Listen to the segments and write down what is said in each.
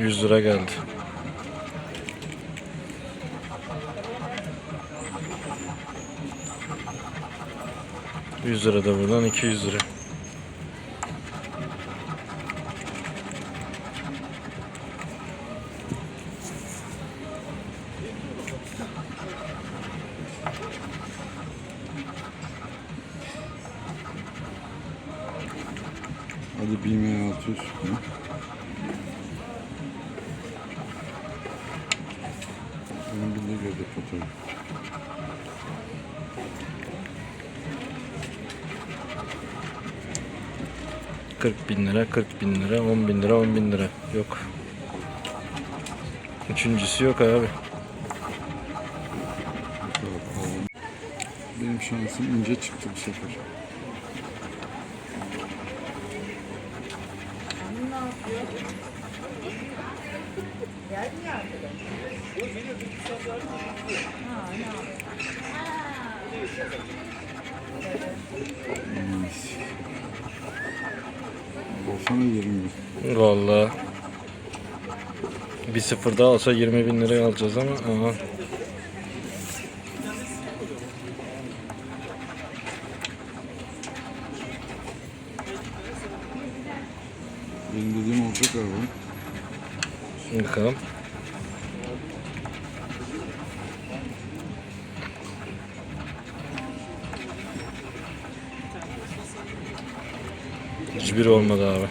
Yüz lira geldi. Yüz lira da buradan 200 lira. Hadi BM 600. Hı? Benim bir de gördük fotoğraf. Kırk bin lira, 40 bin lira, 10 bin lira, 10 bin lira. Yok. Üçüncüsü yok abi. Benim şansım ince çıktı bu sefer. Olsana 20 Vallahi. Bir sıfır daha olsa 20 bin liraya alacağız ama aha. Benim dediğim olacak abi. Bakalım. Hiçbiri olmadı abi.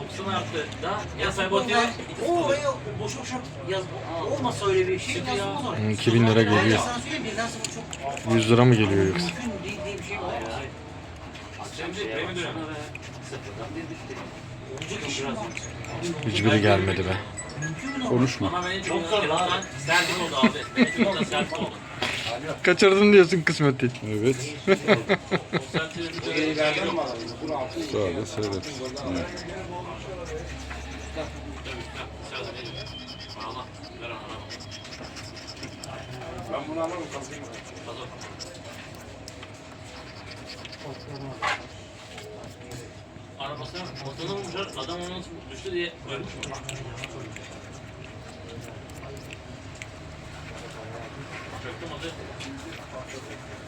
Artı da yaz sabotuyor. Oo yok boş boş yaz olmasa öyle bir şey yazılmaz oraya. Hmm, 2000 lira geliyor. Sana söyleyeyim birden sıfır çok 100 lira mı geliyor yoksa? mümkün değil diye bir şey var ya. Şimdi premi dönemi. Sıfırdan bir bitti. Olacak iş mi var? Hiçbiri gelmedi be. Mümkün mü? Konuşma. Beni çok zor lan. Servis oldu abi. Beni çok da servis oldu. Kaçırdın diyorsun kısmeti. Evet. O servis Sağda seyret. Evet. Arabasına motoruna vurmuşlar. Adam onu düştü diye ölmüş.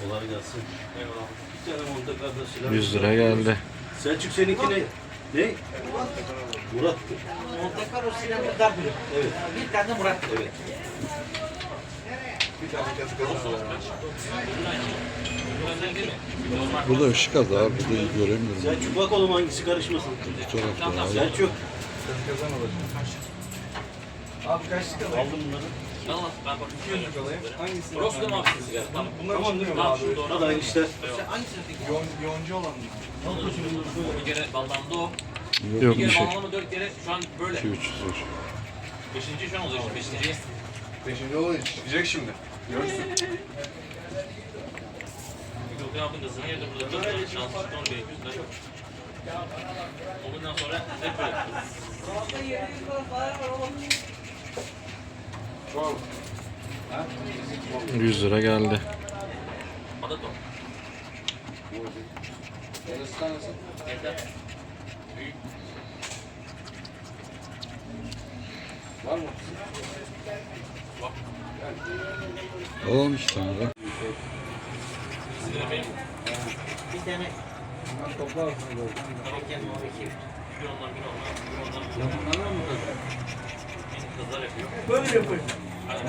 Kolay gelsin. Eyvallah. Bir tane monte kardeşler. 100 lira geldi. Selçuk seninki ne? Ne? Murat. Monte Carlo Sinan'da dar biri. Evet. Bir tane Murat. Evet. Burada ışık az abi. Burada iyi göremiyorum. Selçuk bak oğlum hangisi karışmasın. Bu tarafta abi. Selçuk. Abi kaçlık alayım? Aldım bunları. Tamam ben bakıyorum. alayım? Hangisini? Burası da mı hafif sigara? Tamam. Bunlar için değil mi Tamam abi? doğru. Hadi aynı işte. Hangisini peki? Yoğun, yoğuncu olan mı? Bir kere ballamda o. Yok Bir bir kere şey. ballamda dört kere şu an böyle. 2 300 var. Beşinci şu an olacak işte. Beşinci. Beşinci olan çıkacak şimdi. Görürsün. Yok abi hızını yerde burada. Çok şans çıktı onu bekliyoruz. O günden sonra hep böyle. 100 lira geldi. Adat o. Yeter. Büyük. Alalım iki tane de. Sizin de benim. Bir tane? Bizim kızlar yapıyor. Böyle yapıyor. Hani.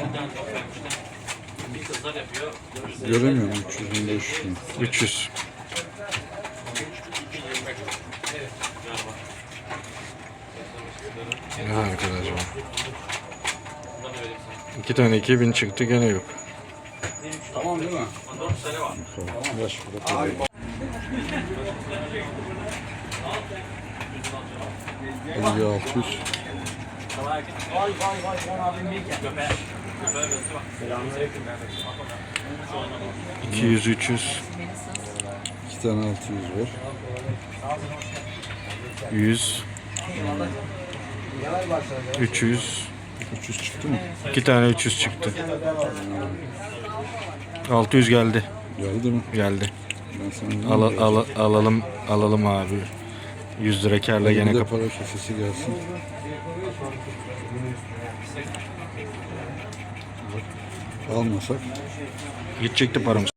Bir kızlar yapıyor. Göremiyorum 300 bin 500 bin. 300. 225. Evet. Galiba. Sana. İki tane 2000 çıktı gene yok. Tamam değil mi? 4 sene var. Yaş bırak. Elli altı yüz. Vay vay vay Can abim büyük ya. 200 300 İki tane altı yüz var. 100 300 300 çıktı mı? 2 tane 300 çıktı. 600 geldi. Geldi mi? Geldi. Ben sana Al, al, alalım alalım abi. 100 lira karla gene Bir de kap. para kesesi gelsin. Almasak Gidecekti paramız.